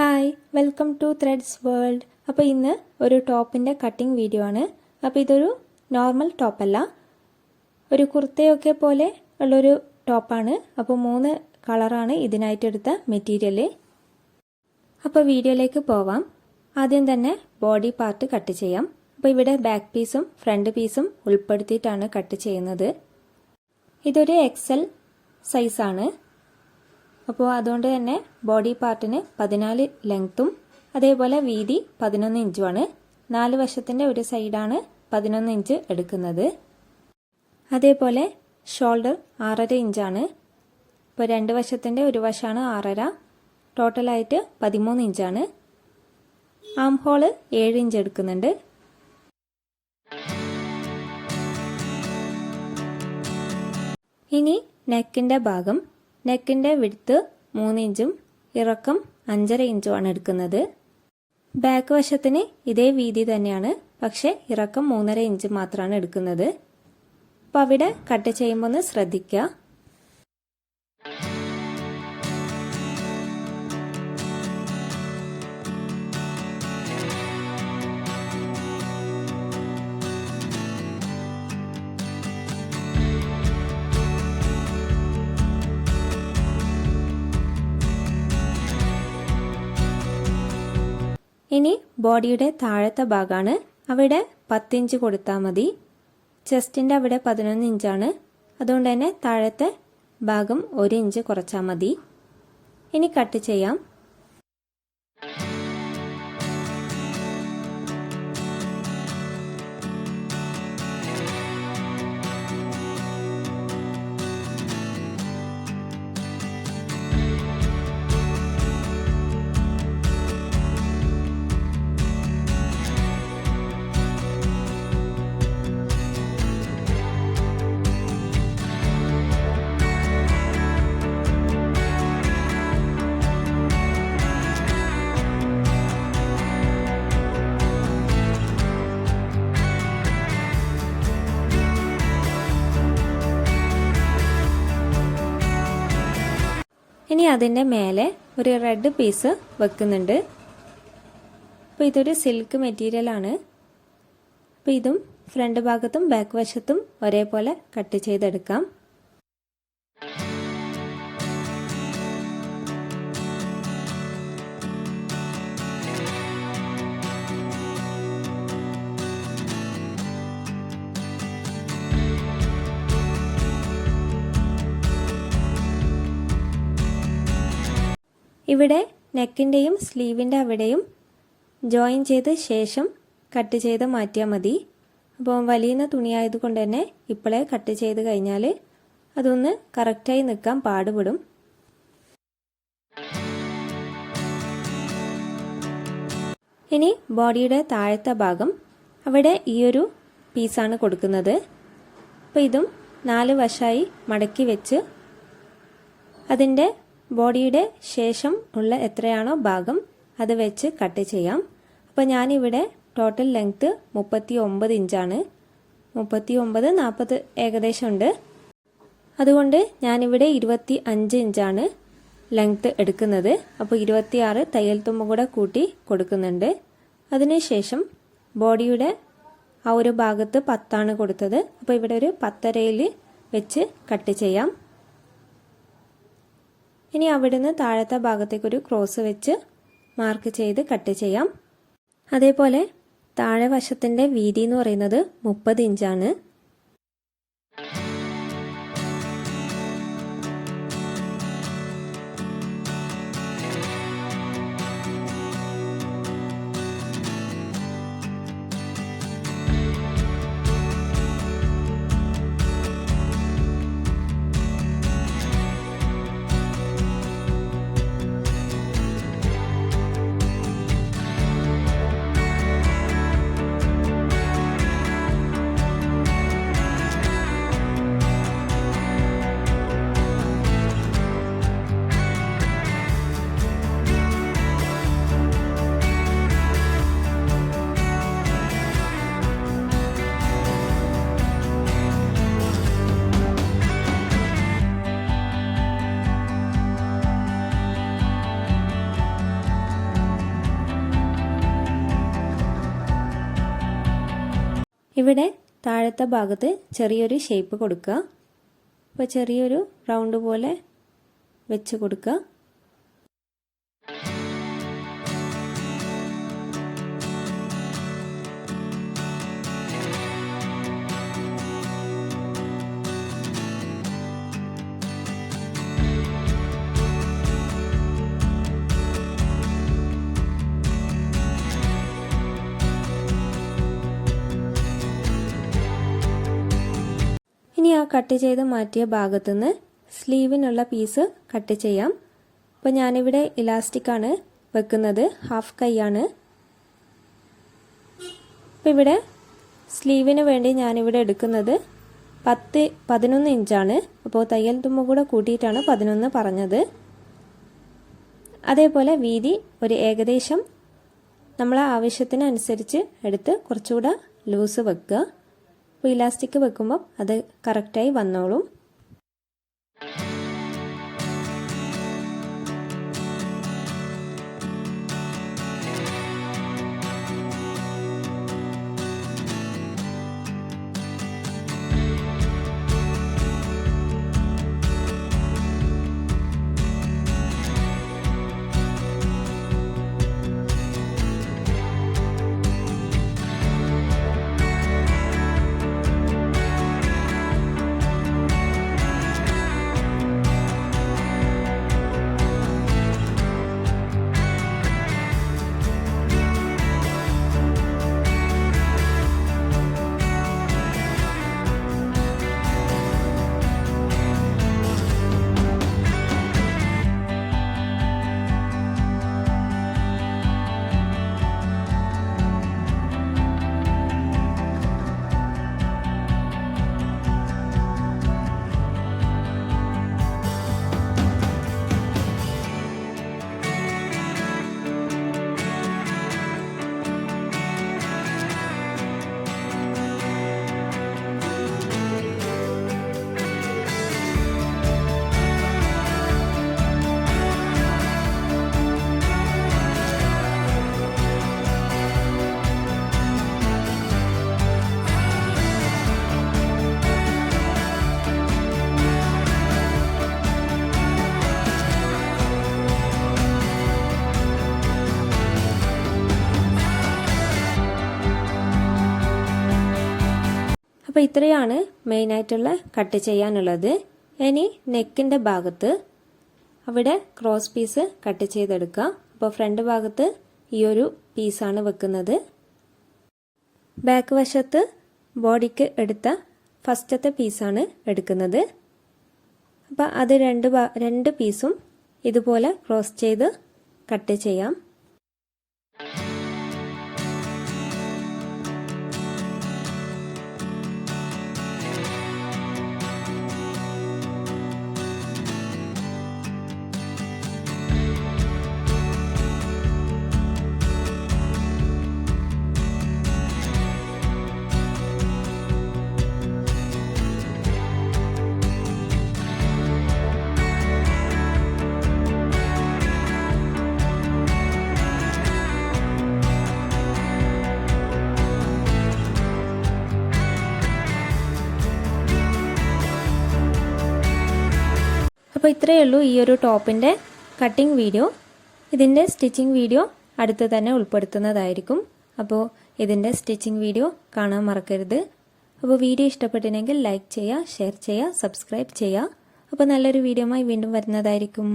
Hi welcome to threads world അപ്പോൾ ഇന്ന് ഒരു ടോപ്പിന്റെ കട്ടിംഗ് വീഡിയോ ആണ്. അപ്പോൾ ഇതൊരു നോർമൽ ടോപ്പല്ല ഒരു കുർത്തയൊക്കെ പോലെ ഉള്ളൊരു ടോപ്പാണ് അപ്പോൾ മൂന്ന് കളറാണ് ഇതിനായിട്ടെടുത്ത മെറ്റീരിയൽ അപ്പോൾ വീഡിയോയിലേക്ക് പോവാം. ആദ്യം തന്നെ ബോഡി പാർട്ട് കട്ട് ചെയ്യാം. അപ്പോൾ ഇവിടെ ബാക്ക് പീസും ഫ്രണ്ട് പീസും ഉൾപ്പെടുത്തിയിട്ടാണ് കട്ട് ചെയ്യുന്നത്. ഇതൊരു എക്സൽ സൈസാണ് അപ്പോൾ അതുകൊണ്ട് തന്നെ ബോഡി പാർട്ടിന് പതിനാല് ലെങ്ത്തും അതേപോലെ വീതി പതിനൊന്ന് ഇഞ്ചുമാണ് നാല് വശത്തിന്റെ ഒരു സൈഡാണ് പതിനൊന്ന് ഇഞ്ച് എടുക്കുന്നത്. അതേപോലെ ഷോൾഡർ ആറര ഇഞ്ചാണ് ഇപ്പോൾ രണ്ട് വശത്തിന്റെ ഒരു വശമാണ് ആറര. ടോട്ടലായിട്ട് പതിമൂന്ന് ഇഞ്ചാണ് ആം ഹോൾ ഏഴ് ഇഞ്ച് എടുക്കുന്നുണ്ട്. ഇനി നെക്കിന്റെ ഭാഗം. നെക്കിന്റെ വിടുത്ത് മൂന്ന് ഇഞ്ചും ഇറക്കം അഞ്ചര ഇഞ്ചുമാണ് എടുക്കുന്നത്. ബാക്ക് വശത്തിന് ഇതേ വീതി തന്നെയാണ് പക്ഷേ ഇറക്കം മൂന്നര ഇഞ്ച് മാത്രമാണ് എടുക്കുന്നത്. അപ്പോൾ അവിടെ കട്ട് ചെയ്യുമ്പോൾ ഒന്ന് ശ്രദ്ധിക്കുക. ഇനി ബോഡിയുടെ താഴത്തെ ഭാഗമാണ് അവിടെ പത്തിഞ്ച് കൊടുത്താൽ മതി. ചെസ്റ്റിന്റെ അവിടെ പതിനൊന്ന് ഇഞ്ചാണ്. അതുകൊണ്ട് തന്നെ താഴത്തെ ഭാഗം ഒരു ഇഞ്ച് കുറച്ചാൽ മതി. ഇനി കട്ട് ചെയ്യാം. അതിന്റെ മേലെ ഒരു റെഡ് പീസ് വെക്കുന്നുണ്ട്. അപ്പോൾ ഇതൊരു സിൽക്ക് മെറ്റീരിയലാണ് അപ്പോൾ ഇതും ഫ്രണ്ട് ഭാഗത്തും ബാക്ക് വശത്തും ഒരേപോലെ കട്ട് ചെയ്തെടുക്കാം. ഇവിടെ നെക്കിന്റെയും സ്ലീവിന്റെ അവിടെയും ജോയിൻ ചെയ്ത ശേഷം കട്ട് ചെയ്ത് മാറ്റിയാൽ മതി. അപ്പോൾ വലിയുന്ന തുണിയായതുകൊണ്ട് തന്നെ ഇപ്പോഴേ കട്ട് ചെയ്ത് കഴിഞ്ഞാൽ അതൊന്ന് കറക്റ്റായി നിൽക്കാൻ പാടുപെടും. ഇനി ബോഡിയുടെ താഴത്തെ ഭാഗം അവിടെ ഈയൊരു പീസാണ് കൊടുക്കുന്നത്. അപ്പോൾ ഇതും നാല് വശമായി മടക്കി വെച്ച് അതിന്റെ ബോഡിയുടെ ശേഷം ഉള്ള എത്രയാണോ ഭാഗം അത് വെച്ച് കട്ട് ചെയ്യാം. അപ്പോൾ ഞാനിവിടെ ടോട്ടൽ ലെങ്ത്ത് മുപ്പത്തി ഒമ്പത് ഇഞ്ചാണ്. മുപ്പത്തി ഒമ്പത് നാൽപ്പത് ഏകദേശം ഉണ്ട്. അതുകൊണ്ട് ഞാനിവിടെ ഇരുപത്തി അഞ്ച് ഇഞ്ചാണ് ലെങ്ത്ത് എടുക്കുന്നത്. അപ്പോൾ ഇരുപത്തിയാറ് തയ്യൽ തുമ്പ് കൂടെ കൂട്ടി കൊടുക്കുന്നുണ്ട്. അതിനുശേഷം ബോഡിയുടെ ആ ഒരു ഭാഗത്ത് പത്താണ് കൊടുത്തത്. അപ്പോൾ ഇവിടെ ഒരു പത്തരയിൽ വെച്ച് കട്ട് ചെയ്യാം. ഇനി അവിടുന്ന് താഴത്തെ ഭാഗത്തേക്കൊരു ക്രോസ് വെച്ച് മാർക്ക് ചെയ്ത് കട്ട് ചെയ്യാം. അതേപോലെ താഴെ വശത്തിന്റെ വീതി എന്ന് പറയുന്നത് മുപ്പത് ഇഞ്ചാണ് ഇവിടെ താഴത്തെ ഭാഗത്ത് ചെറിയൊരു ഷേപ്പ് കൊടുക്കുക. അപ്പോൾ ചെറിയൊരു റൗണ്ട് പോലെ വെച്ച് കൊടുക്കുക. ഇനി ആ കട്ട് ചെയ്ത് മാറ്റിയ ഭാഗത്തുനിന്ന് സ്ലീവിനുള്ള പീസ് കട്ട് ചെയ്യാം. അപ്പോൾ ഞാനിവിടെ ഇലാസ്റ്റിക്കാണ് വെക്കുന്നത് ഹാഫ് കൈയാണ് അപ്പോൾ ഇവിടെ സ്ലീവിന് വേണ്ടി ഞാനിവിടെ എടുക്കുന്നത് പത്ത് പതിനൊന്ന് ഇഞ്ചാണ് അപ്പോൾ തയ്യൽ തുമ്മ കൂടെ കൂട്ടിയിട്ടാണ് പതിനൊന്ന് പറഞ്ഞത്. അതേപോലെ വീതി ഒരു ഏകദേശം നമ്മളെ ആവശ്യത്തിനനുസരിച്ച് എടുത്ത് കുറച്ചുകൂടെ ലൂസ് വെക്കുക. അപ്പോൾ ഇലാസ്റ്റിക് വെക്കുമ്പോൾ അത് കറക്റ്റായി വന്നോളും. അപ്പോൾ ഇത്രയാണ് മെയിനായിട്ടുള്ള കട്ട് ചെയ്യാനുള്ളത്. ഇനി നെക്കിന്റെ ഭാഗത്ത് അവിടെ ക്രോസ് പീസ് കട്ട് ചെയ്തെടുക്കുക അപ്പോൾ ഫ്രണ്ട് ഭാഗത്ത് ഈ ഒരു പീസാണ് വെക്കുന്നത്. ബാക്ക് വശത്ത് ബോഡിക്ക് എടുത്ത ഫസ്റ്റത്തെ പീസാണ് എടുക്കുന്നത്. അപ്പോൾ അത് രണ്ട് രണ്ട് പീസും ഇതുപോലെ ക്രോസ് ചെയ്ത് കട്ട് ചെയ്യാം. ഇത്രയേ ഉള്ളൂ ഈ ഒരു ടോപ്പിന്റെ കട്ടിംഗ് വീഡിയോ ഇതിന്റെ സ്റ്റിച്ചിങ് വീഡിയോ അടുത്ത് തന്നെ ഉൾപ്പെടുത്തുന്നതായിരിക്കും. അപ്പോൾ ഇതിന്റെ സ്റ്റിച്ചിങ് വീഡിയോ കാണാൻ മറക്കരുത്. അപ്പോൾ വീഡിയോ ഇഷ്ടപ്പെട്ടില്ലെങ്കിൽ ലൈക്ക് ചെയ്യുക ഷെയർ ചെയ്യുക സബ്സ്ക്രൈബ് ചെയ്യുക. അപ്പോൾ നല്ലൊരു വീഡിയോമായി വീണ്ടും വരുന്നതായിരിക്കും.